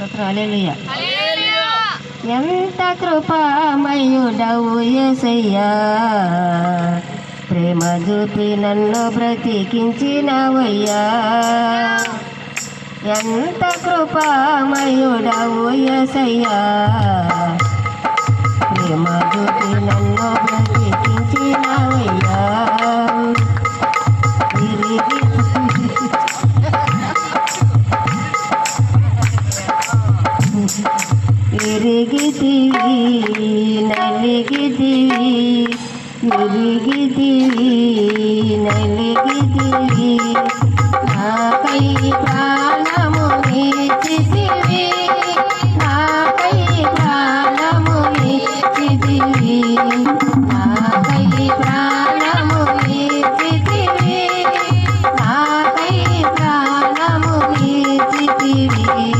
హల్లెలూయా ఎంత కృపామయుడవు యేసయ్యా. ప్రేమ చూపి నన్ను బ్రతికించినవయ్యా. ఎంత కృపామయుడవు యేసయ్యా. ప్రేమ చూపి నన్ను బ్రతికించినవయ్యా. తిరిగిదివి నలిగిదివి తిరిగితివి నలిగిదివి నాకై ప్రాణము నీచితివి నాకై ప్రాణము నీచితివి. నాకై ప్రాణము నీచితివి నాకై ప్రాణము నీచితివి.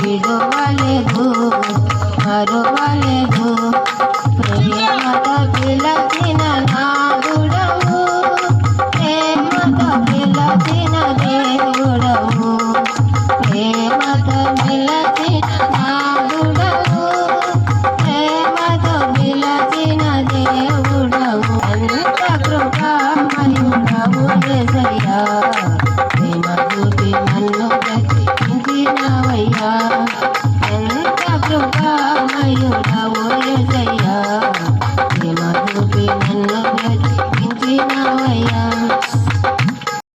విడువలేదు మరువలేదు ప్రేమతో పిలచిన నాదుడవు ప్రేమతో పిలచిన దేవుడవు. ప్రేమతో పిలచిన నాదుడవు ప్రేమతో పిలచిన దేవుడవు ఎంత కృపామయుడవు యేసయ్యా